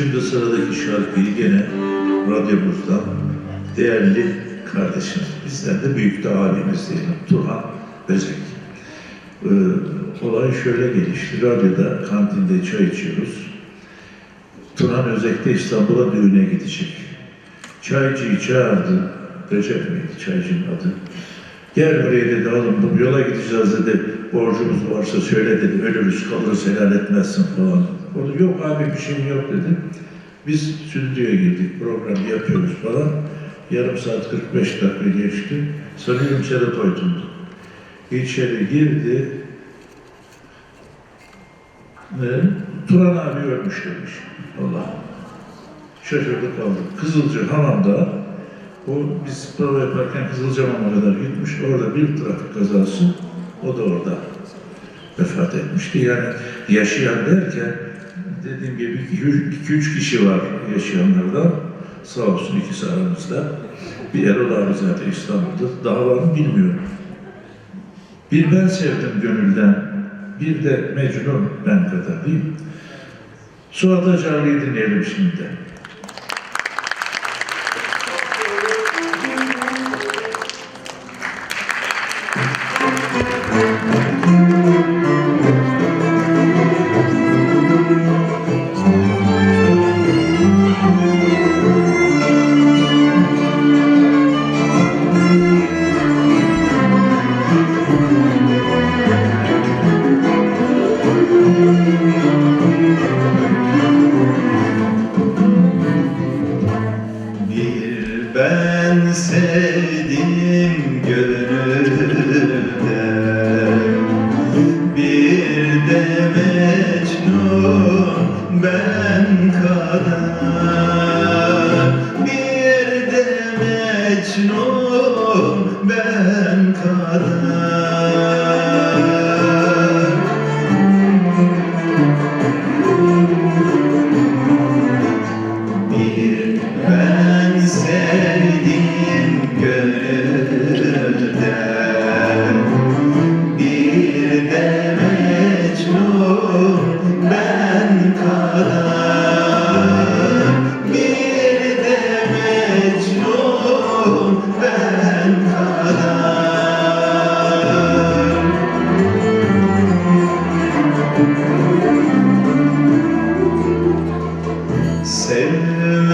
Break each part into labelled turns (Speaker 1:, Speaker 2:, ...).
Speaker 1: Şimdi sıradaki şarkıyı gene radyomuzdan değerli kardeşimiz, bizden de büyük de abimiz diyelim, Turhan Özek. Ee, olay şöyle gelişti. Radyoda, kantinde çay içiyoruz. Turhan Özek de İstanbul'a düğüne gidecek. Çaycıyı çağırdı. Recep miydi çaycının adı? Gel buraya dedi oğlum bu yola gideceğiz dedi. Borcumuz varsa söyle dedi. Ölürüz kalırız helal etmezsin falan. O da yok abi bir şeyim yok dedi. Biz stüdyoya girdik. Program yapıyoruz falan. Yarım saat 45 dakika geçti. Sanıyorum Sedat Oytun'du. İçeri girdi. Ve Turan abi ölmüş demiş. Allah. Şaşırdık kaldık. Kızılcı hamamda bu biz prova yaparken Kızılcamam'a kadar gitmiş. Orada bir trafik kazası o da orada vefat etmişti. Yani yaşayan derken dediğim gibi iki üç kişi var yaşayanlardan. Sağ olsun ikisi aramızda. Bir Erol abi zaten İstanbul'da. Daha var mı bilmiyorum. Bir ben sevdim gönülden. Bir de Mecnun ben kadar değil? Suat Acarlı'yı dinleyelim şimdi.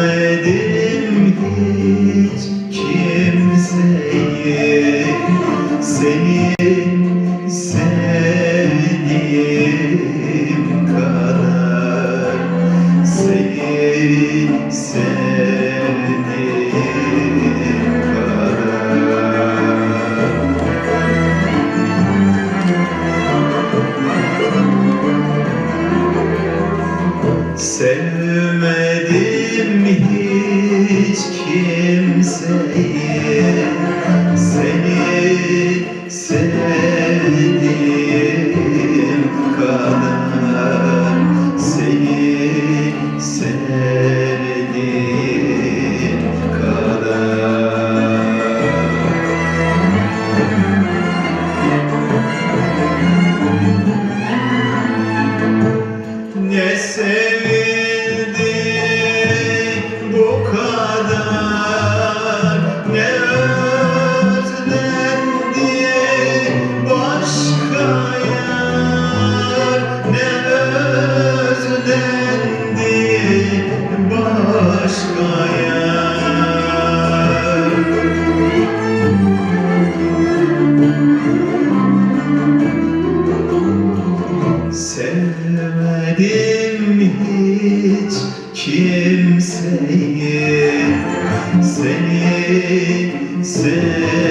Speaker 2: Sevmedim hiç kimseyi Seni sevdiğim kadar Seni sevdiğim kadar. Sevmedim sevdim seni Seni sevdim.